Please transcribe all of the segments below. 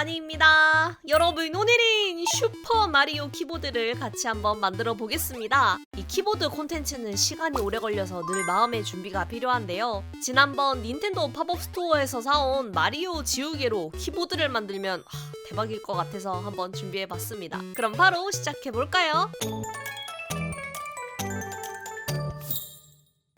마니입니다. 여러분 오늘은 슈퍼 마리오 키보드를 같이 한번 만들어 보겠습니다. 이 키보드 콘텐츠는 시간이 오래 걸려서 늘 마음의 준비가 필요한데요. 지난번 닌텐도 팝업 스토어에서 사온 마리오 지우개로 키보드를 만들면 하, 대박일 것 같아서 한번 준비해 봤습니다. 그럼 바로 시작해 볼까요?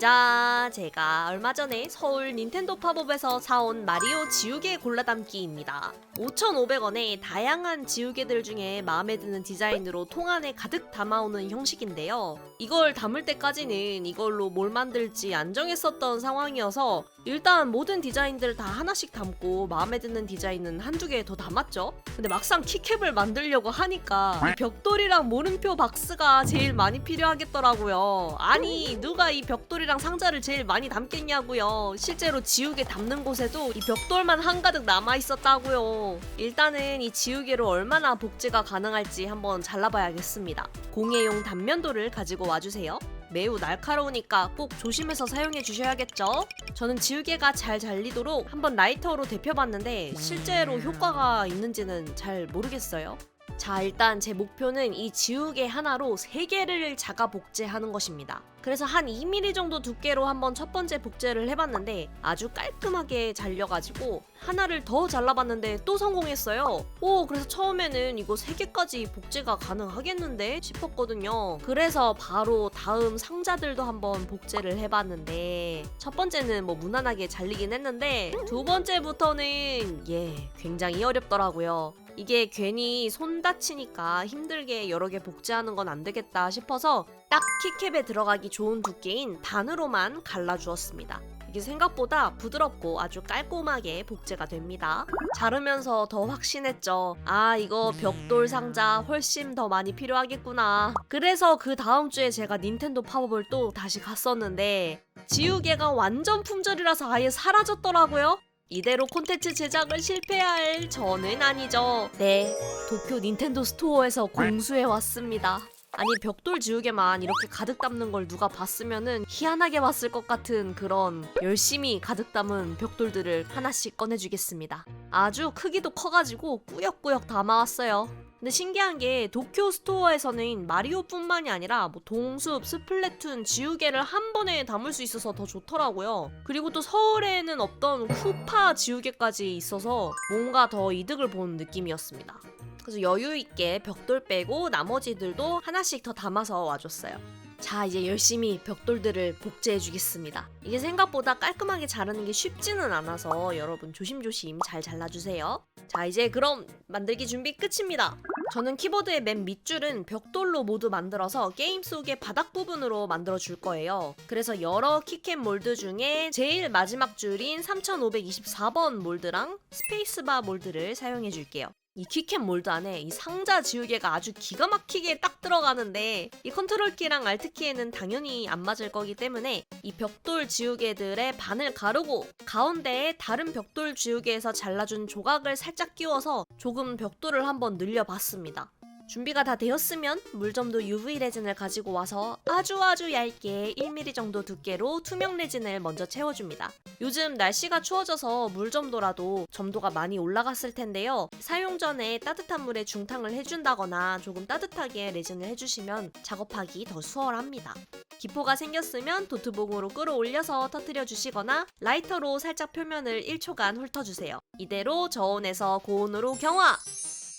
자, 제가 얼마 전에 서울 닌텐도 팝업에서 사온 마리오 지우개 골라담기입니다. 5,500원에 다양한 지우개들 중에 마음에 드는 디자인으로 통 안에 가득 담아오는 형식인데요. 이걸 담을 때까지는 이걸로 뭘 만들지 안 정했었던 상황이어서 일단 모든 디자인들 다 하나씩 담고 마음에 드는 디자인은 한두 개 더 담았죠. 근데 막상 키캡을 만들려고 하니까 이 벽돌이랑 모름표 박스가 제일 많이 필요하겠더라고요. 아니 누가 이 벽돌이랑 상자를 제일 많이 담겠냐고요. 실제로 지우개 담는 곳에도 이 벽돌만 한가득 남아 있었다고요. 일단은 이 지우개로 얼마나 복제가 가능할지 한번 잘라봐야겠습니다. 공예용 단면도를 가지고 와주세요. 매우 날카로우니까 꼭 조심해서 사용해 주셔야겠죠? 저는 지우개가 잘 잘리도록 한번 라이터로 데펴봤는데 실제로 효과가 있는지는 잘 모르겠어요. 자, 일단 제 목표는 이 지우개 하나로 3개를 자가 복제하는 것입니다. 그래서 한 2mm 정도 두께로 한번 첫 번째 복제를 해봤는데 아주 깔끔하게 잘려가지고 하나를 더 잘라봤는데 또 성공했어요. 오, 그래서 처음에는 이거 3개까지 복제가 가능하겠는데 싶었거든요. 그래서 바로 다음 상자들도 한번 복제를 해봤는데 첫 번째는 뭐 무난하게 잘리긴 했는데 두 번째부터는 예, 굉장히 어렵더라고요. 이게 괜히 손 다치니까 힘들게 여러 개 복제하는 건 안 되겠다 싶어서 딱 키캡에 들어가기 좋은 두께인 반으로만 갈라주었습니다. 이게 생각보다 부드럽고 아주 깔끔하게 복제가 됩니다. 자르면서 더 확신했죠. 아, 이거 벽돌 상자 훨씬 더 많이 필요하겠구나. 그래서 그 다음 주에 제가 닌텐도 팝업을 또 다시 갔었는데 지우개가 완전 품절이라서 아예 사라졌더라고요. 이대로 콘텐츠 제작을 실패할 저는 아니죠. 네, 도쿄 닌텐도 스토어에서 공수해 왔습니다. 아니 벽돌 지우개만 이렇게 가득 담는 걸 누가 봤으면은 희한하게 봤을 것 같은 그런 열심히 가득 담은 벽돌들을 하나씩 꺼내주겠습니다. 아주 크기도 커가지고 꾸역꾸역 담아왔어요. 근데 신기한 게 도쿄 스토어에서는 마리오뿐만이 아니라 뭐 동숲, 스플래툰, 지우개를 한 번에 담을 수 있어서 더 좋더라고요. 그리고 또 서울에는 없던 쿠파 지우개까지 있어서 뭔가 더 이득을 본 느낌이었습니다. 그래서 여유 있게 벽돌 빼고 나머지들도 하나씩 더 담아서 와줬어요. 자, 이제 열심히 벽돌들을 복제해 주겠습니다. 이게 생각보다 깔끔하게 자르는 게 쉽지는 않아서 여러분 조심조심 잘 잘라주세요. 자, 이제 그럼 만들기 준비 끝입니다. 저는 키보드의 맨 밑줄은 벽돌로 모두 만들어서 게임 속의 바닥 부분으로 만들어 줄 거예요. 그래서 여러 키캡 몰드 중에 제일 마지막 줄인 3524번 몰드랑 스페이스바 몰드를 사용해 줄게요. 이 키캡 몰드 안에 이 상자 지우개가 아주 기가 막히게 딱 들어가는데 이 컨트롤 키랑 알트 키에는 당연히 안 맞을 거기 때문에 이 벽돌 지우개들의 반을 가르고 가운데에 다른 벽돌 지우개에서 잘라준 조각을 살짝 끼워서 조금 벽돌을 한번 늘려봤습니다. 준비가 다 되었으면 물점도 UV 레진을 가지고 와서 아주 아주 얇게 1mm 정도 두께로 투명 레진을 먼저 채워줍니다. 요즘 날씨가 추워져서 물점도라도 점도가 많이 올라갔을 텐데요. 사용 전에 따뜻한 물에 중탕을 해준다거나 조금 따뜻하게 레진을 해주시면 작업하기 더 수월합니다. 기포가 생겼으면 도트봉으로 끌어올려서 터트려 주시거나 라이터로 살짝 표면을 1초간 훑어주세요. 이대로 저온에서 고온으로 경화!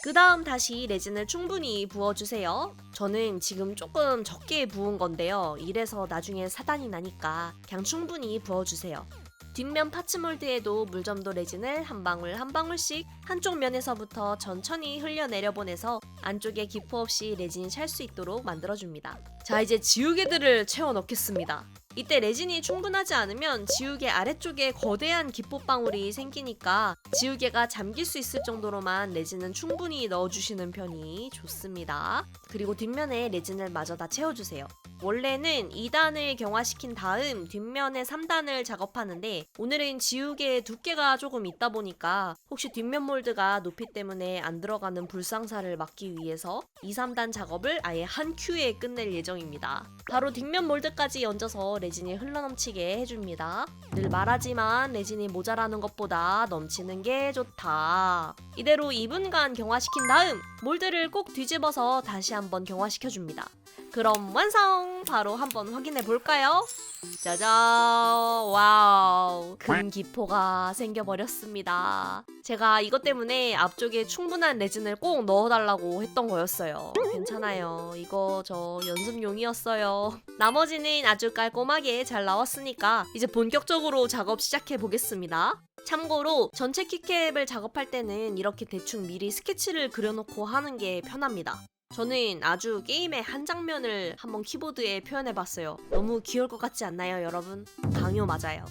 그 다음 다시 레진을 충분히 부어주세요. 저는 지금 조금 적게 부은 건데요. 이래서 나중에 사단이 나니까 그냥 충분히 부어주세요. 뒷면 파츠 몰드에도 물점도 레진을 한 방울 한 방울씩 한쪽 면에서부터 천천히 흘려내려 보내서 안쪽에 기포 없이 레진이 찰 수 있도록 만들어줍니다. 자 이제 지우개들을 채워 넣겠습니다. 이때 레진이 충분하지 않으면 지우개 아래쪽에 거대한 기포방울이 생기니까 지우개가 잠길 수 있을 정도로만 레진은 충분히 넣어주시는 편이 좋습니다. 그리고 뒷면에 레진을 마저 다 채워주세요. 원래는 2단을 경화시킨 다음 뒷면에 3단을 작업하는데 오늘은 지우개 두께가 조금 있다 보니까 혹시 뒷면 몰드가 높이 때문에 안 들어가는 불상사를 막기 위해서 2, 3단 작업을 아예 한 큐에 끝낼 예정입니다. 바로 뒷면 몰드까지 얹어서 레진이 흘러넘치게 해줍니다. 늘 말하지만 레진이 모자라는 것보다 넘치는 게 좋다. 이대로 2분간 경화시킨 다음 몰드를 꼭 뒤집어서 다시 한번 경화시켜줍니다. 그럼 완성! 바로 한번 확인해 볼까요? 짜잔! 와우! 금기포가 생겨버렸습니다. 제가 이것 때문에 앞쪽에 충분한 레진을 꼭 넣어달라고 했던 거였어요. 괜찮아요. 이거 저 연습용이었어요. 나머지는 아주 깔끔하게 잘 나왔으니까 이제 본격적으로 작업 시작해 보겠습니다. 참고로 전체 키캡을 작업할 때는 이렇게 대충 미리 스케치를 그려놓고 하는 게 편합니다. 저는 아주 게임의 한 장면을 한번 키보드에 표현해봤어요. 너무 귀여울 것 같지 않나요, 여러분? 강요 맞아요.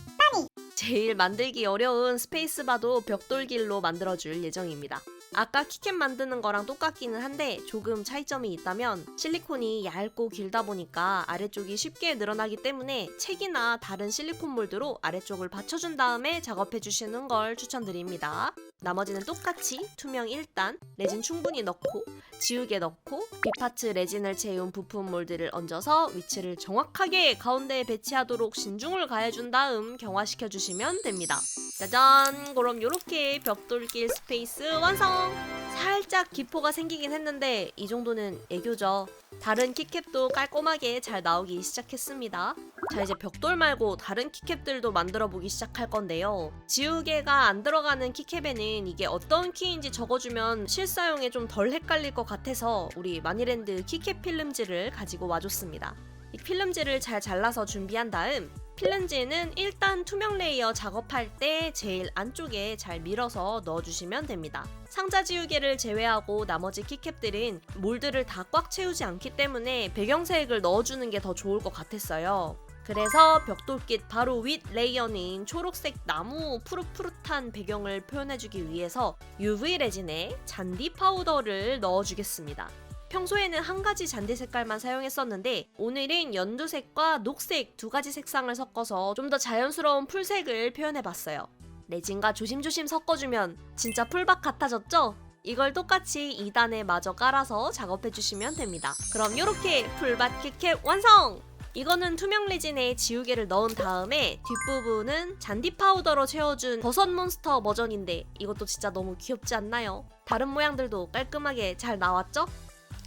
제일 만들기 어려운 스페이스바도 벽돌길로 만들어줄 예정입니다. 아까 키캡 만드는 거랑 똑같기는 한데 조금 차이점이 있다면 실리콘이 얇고 길다 보니까 아래쪽이 쉽게 늘어나기 때문에 책이나 다른 실리콘 몰드로 아래쪽을 받쳐준 다음에 작업해 주시는 걸 추천드립니다. 나머지는 똑같이 투명 1단, 레진 충분히 넣고 지우개 넣고 빗파츠 레진을 채운 부품 몰드를 얹어서 위치를 정확하게 가운데에 배치하도록 신중을 가해준 다음 경화시켜 주시면 됩니다. 짜잔! 그럼 이렇게 벽돌길 스페이스 완성! 살짝 기포가 생기긴 했는데 이 정도는 애교죠. 다른 키캡도 깔끔하게 잘 나오기 시작했습니다. 자 이제 벽돌 말고 다른 키캡들도 만들어 보기 시작할 건데요. 지우개가 안 들어가는 키캡에는 이게 어떤 키인지 적어주면 실사용에 좀 덜 헷갈릴 것 같아서 우리 마니랜드 키캡 필름지를 가지고 와줬습니다. 이 필름지를 잘 잘라서 준비한 다음 필름지는 일단 투명 레이어 작업할 때 제일 안쪽에 잘 밀어서 넣어주시면 됩니다. 상자 지우개를 제외하고 나머지 키캡들은 몰드를 다 꽉 채우지 않기 때문에 배경색을 넣어주는 게 더 좋을 것 같았어요. 그래서 벽돌깃 바로 윗 레이어는 초록색 나무 푸릇푸릇한 배경을 표현해주기 위해서 UV 레진에 잔디 파우더를 넣어주겠습니다. 평소에는 한 가지 잔디 색깔만 사용했었는데 오늘은 연두색과 녹색 두 가지 색상을 섞어서 좀 더 자연스러운 풀색을 표현해봤어요. 레진과 조심조심 섞어주면 진짜 풀밭 같아졌죠? 이걸 똑같이 2단에 마저 깔아서 작업해주시면 됩니다. 그럼 이렇게 풀밭 키캡 완성! 이거는 투명 레진에 지우개를 넣은 다음에 뒷부분은 잔디 파우더로 채워준 버섯 몬스터 버전인데 이것도 진짜 너무 귀엽지 않나요? 다른 모양들도 깔끔하게 잘 나왔죠?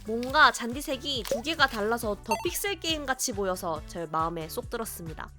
뭔가 잔디색이 두 개가 달라서 더 픽셀 게임 같이 보여서 제 마음에 쏙 들었습니다.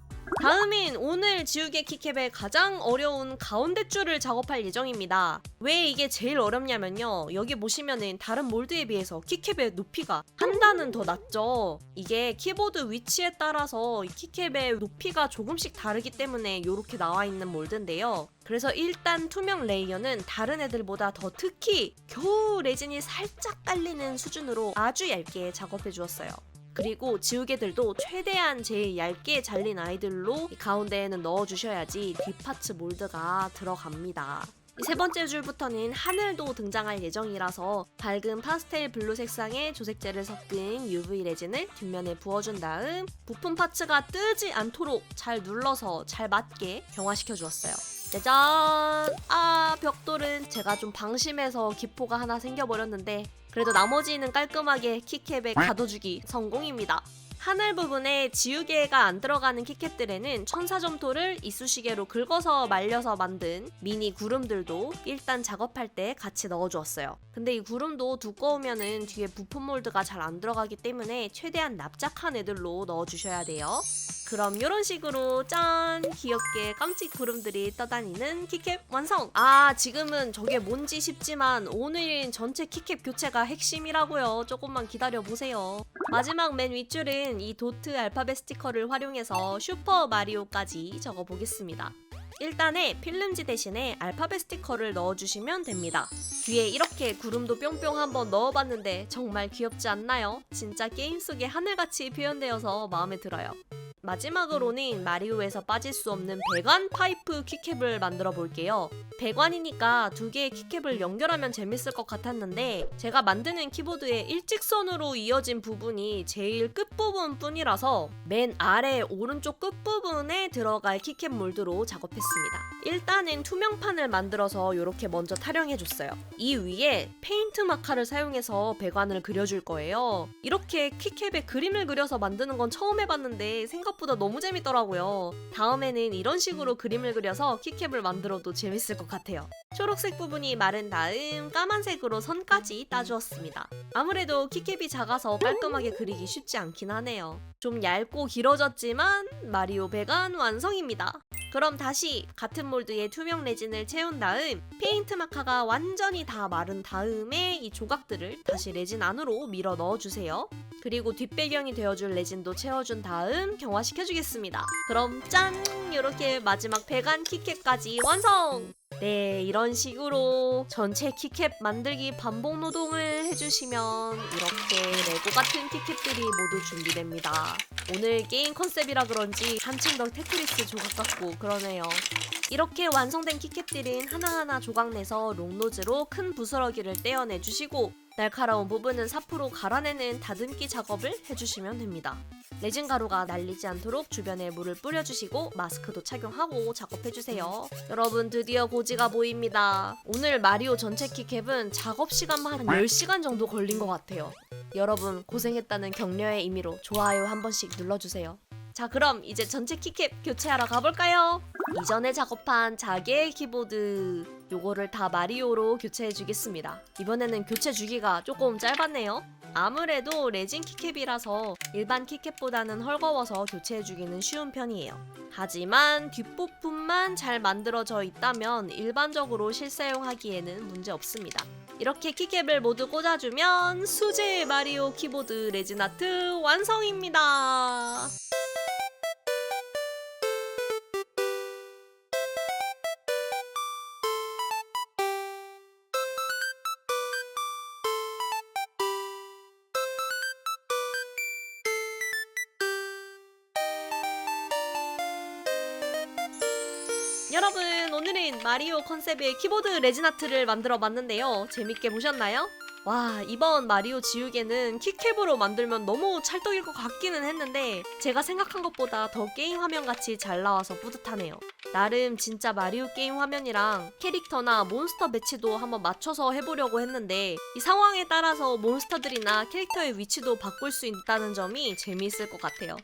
다음인 오늘 지우개 키캡의 가장 어려운 가운데 줄을 작업할 예정입니다. 왜 이게 제일 어렵냐면요. 여기 보시면은 다른 몰드에 비해서 키캡의 높이가 한 단은 더 낮죠. 이게 키보드 위치에 따라서 이 키캡의 높이가 조금씩 다르기 때문에 이렇게 나와 있는 몰드인데요. 그래서 일단 투명 레이어는 다른 애들보다 더 특히 겨우 레진이 살짝 깔리는 수준으로 아주 얇게 작업해 주었어요. 그리고 지우개들도 최대한 제일 얇게 잘린 아이들로 이 가운데에는 넣어주셔야지 뒷파츠 몰드가 들어갑니다. 이세 번째 줄부터는 하늘도 등장할 예정이라서 밝은 파스텔 블루 색상의 조색제를 섞은 UV 레진을 뒷면에 부어준 다음 부품 파츠가 뜨지 않도록 잘 눌러서 잘 맞게 경화시켜 주었어요. 짜잔! 아, 벽돌은 제가 좀 방심해서 기포가 하나 생겨버렸는데 그래도 나머지는 깔끔하게 키캡에 가둬주기 성공입니다. 하늘 부분에 지우개가 안 들어가는 키캡들에는 천사점토를 이쑤시개로 긁어서 말려서 만든 미니 구름들도 일단 작업할 때 같이 넣어주었어요. 근데 이 구름도 두꺼우면은 뒤에 부품 몰드가 잘 안 들어가기 때문에 최대한 납작한 애들로 넣어주셔야 돼요. 그럼 이런 식으로 짠 귀엽게 깜찍 구름들이 떠다니는 키캡 완성! 아 지금은 저게 뭔지 싶지만 오늘은 전체 키캡 교체가 핵심이라고요. 조금만 기다려보세요. 마지막 맨 윗줄은 이 도트 알파벳 스티커를 활용해서 슈퍼 마리오까지 적어보겠습니다. 일단에 필름지 대신에 알파벳 스티커를 넣어주시면 됩니다. 뒤에 이렇게 구름도 뿅뿅 한번 넣어봤는데 정말 귀엽지 않나요? 진짜 게임 속의 하늘같이 표현되어서 마음에 들어요. 마지막으로는 마리오에서 빠질 수 없는 배관 파이프 키캡을 만들어 볼게요. 배관이니까 두 개의 키캡을 연결하면 재밌을 것 같았는데 제가 만드는 키보드에 일직선으로 이어진 부분이 제일 끝부분 뿐이라서 맨 아래 오른쪽 끝부분에 들어갈 키캡 몰드로 작업했습니다. 일단은 투명판을 만들어서 이렇게 먼저 타령해줬어요. 이 위에 페인트 마카를 사용해서 배관을 그려줄 거예요. 이렇게 키캡에 그림을 그려서 만드는 건 처음 해봤는데 생각보다 너무 재밌더라고요. 다음에는 이런 식으로 그림을 그려서 키캡을 만들어도 재밌을 것 같아요. 초록색 부분이 마른 다음 까만색으로 선까지 따주었습니다. 아무래도 키캡이 작아서 깔끔하게 그리기 쉽지 않긴 하네요. 좀 얇고 길어졌지만 마리오 배관 완성입니다. 그럼 다시 같은 몰드에 투명 레진을 채운 다음 페인트 마카가 완전히 다 마른 다음에 이 조각들을 다시 레진 안으로 밀어 넣어주세요. 그리고 뒷배경이 되어줄 레진도 채워준 다음 경화 시켜주겠습니다. 그럼 짠! 이렇게 마지막 배관 키캡까지 완성! 네, 이런 식으로 전체 키캡 만들기 반복 노동을 해주시면 이렇게 레고 같은 키캡들이 모두 준비됩니다. 오늘 게임 컨셉이라 그런지 한층 더 테트리스 조각 같고 그러네요. 이렇게 완성된 키캡들은 하나하나 조각 내서 롱노즈로 큰 부스러기를 떼어내 주시고 날카로운 부분은 사프로 갈아내는 다듬기 작업을 해주시면 됩니다. 레진 가루가 날리지 않도록 주변에 물을 뿌려주시고 마스크도 착용하고 작업해주세요. 여러분 드디어 고지가 보입니다. 오늘 마리오 전체 키캡은 작업 시간만 한 10시간 정도 걸린 것 같아요. 여러분 고생했다는 격려의 의미로 좋아요 한 번씩 눌러주세요. 자 그럼 이제 전체 키캡 교체하러 가볼까요? 이전에 작업한 자개의 키보드 요거를 다 마리오로 교체해 주겠습니다. 이번에는 교체 주기가 조금 짧았네요. 아무래도 레진 키캡이라서 일반 키캡보다는 헐거워서 교체해 주기는 쉬운 편이에요. 하지만 뒷부분만 잘 만들어져 있다면 일반적으로 실사용하기에는 문제 없습니다. 이렇게 키캡을 모두 꽂아주면 수제 마리오 키보드 레진 아트 완성입니다. 여러분 오늘은 마리오 컨셉의 키보드 레진아트를 만들어 봤는데요. 재밌게 보셨나요? 와 이번 마리오 지우개는 키캡으로 만들면 너무 찰떡일 것 같기는 했는데 제가 생각한 것보다 더 게임 화면같이 잘 나와서 뿌듯하네요. 나름 진짜 마리오 게임 화면이랑 캐릭터나 몬스터 배치도 한번 맞춰서 해보려고 했는데 이 상황에 따라서 몬스터들이나 캐릭터의 위치도 바꿀 수 있다는 점이 재미있을 것 같아요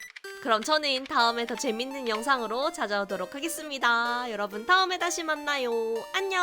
그럼 저는 다음에 더 재밌는 영상으로 찾아오도록 하겠습니다. 여러분 다음에 다시 만나요. 안녕!